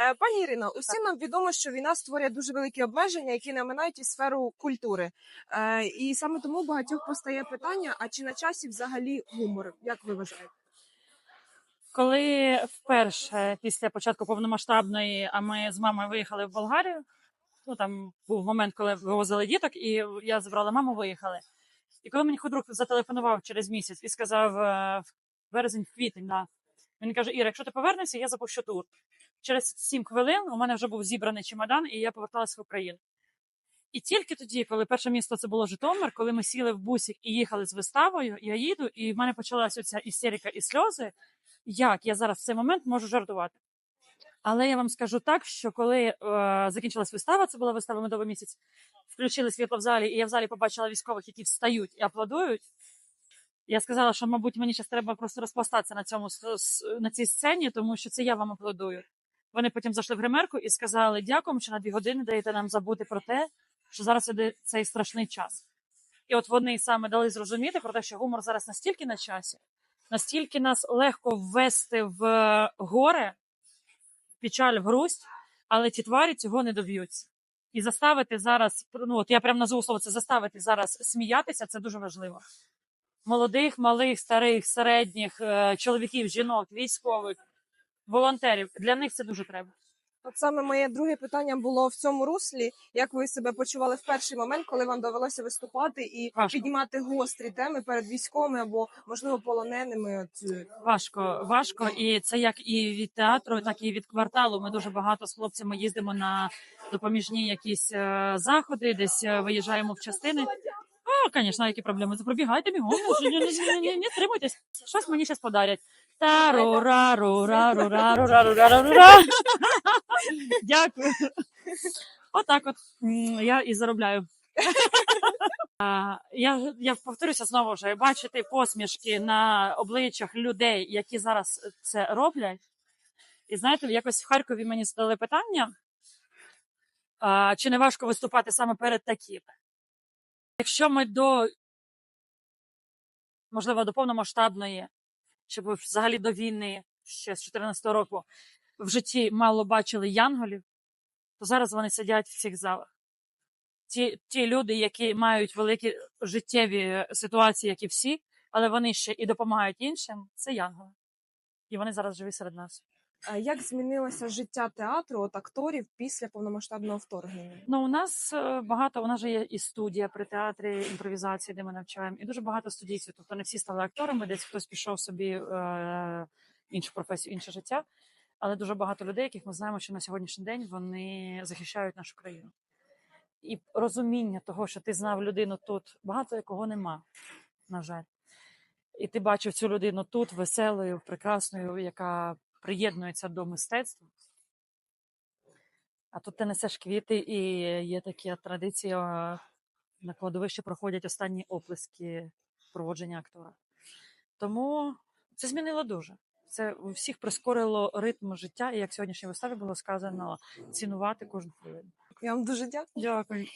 Е, Пані Ірино, усім нам відомо, що війна створює дуже великі обмеження, які не оминають і сферу культури. Е, І саме тому багатьох постає питання: а чи на часі взагалі гумор? Як ви вважаєте? Коли вперше після початку повномасштабної, а ми з мамою виїхали в Болгарію. Ну там був момент, коли вивозили діток, і я забрала маму, виїхали. І коли мені худрук зателефонував через місяць і сказав е, в він каже: Іра, якщо ти повернешся, я запущу тур. Через сім хвилин у мене вже був зібраний чемодан, і я поверталася в Україну. І тільки тоді, коли перше місто це було Житомир, коли ми сіли в бусик і їхали з виставою, я їду, і в мене почалася ця істерика і сльози. Як я зараз в цей момент можу жартувати? Але я вам скажу так, що коли е, закінчилась вистава, це була вистава медовий місяць, включили світло в залі, і я в залі побачила військових, які встають і аплодують. Я сказала, що, мабуть, мені зараз треба просто розпластатися на цьому на цій сцені, тому що це я вам аплодую. Вони потім зайшли в гримерку і сказали: дякуємо, що на дві години даєте нам забути про те, що зараз іде цей страшний час. І от вони саме дали зрозуміти про те, що гумор зараз настільки на часі, настільки нас легко ввести в горе, в печаль, в грусть, але ті тварі цього не доб'ються. І заставити зараз, ну от я прям назву слово, це заставити зараз сміятися, це дуже важливо. Молодих, малих, старих, середніх, е, чоловіків, жінок, військових, волонтерів. Для них це дуже треба. От саме моє друге питання було в цьому руслі. Як ви себе почували в перший момент, коли вам довелося виступати і Важко. піднімати гострі теми перед військовими або можливо полоненими? От е, Важко, важко, і це як і від театру, так і від кварталу. Ми дуже багато з хлопцями їздимо на допоміжні якісь е, заходи, десь виїжджаємо в частини. Звісно, які проблеми? Пробігайте бігом, не, тримуйтесь. Щось мені зараз подарять. тару ра ру ра ру ра ру ра ру ра ру ра Дякую. Отак от я і заробляю. Я, я повторюся знову ж, бачити посмішки на обличчях людей, які зараз це роблять. І знаєте, якось в Харкові мені задали питання, чи не важко виступати саме перед такими. Якщо ми до, можливо, до повномасштабної, чи взагалі до війни ще з 14 року в житті мало бачили янголів, то зараз вони сидять в цих залах ті, ті люди, які мають великі життєві ситуації, як і всі, але вони ще і допомагають іншим, це янголи. І вони зараз живі серед нас. А як змінилося життя театру от акторів після повномасштабного вторгнення? Ну, у нас е, багато, у нас же є і студія при театрі імпровізації, де ми навчаємо, і дуже багато студійців. Тобто не всі стали акторами, десь хтось пішов собі е, іншу професію, інше життя. Але дуже багато людей, яких ми знаємо, що на сьогоднішній день вони захищають нашу країну. І розуміння того, що ти знав людину тут, багато якого нема, на жаль. І ти бачив цю людину тут, веселою, прекрасною, яка приєднується до мистецтва. А тут ти несеш квіти, і є така традиція на кладовищі проходять останні оплески проводження актора. Тому це змінило дуже. Це у всіх прискорило ритм життя, і як сьогоднішній виставі було сказано, цінувати кожну хвилину. Я вам дуже дякую. Дякую.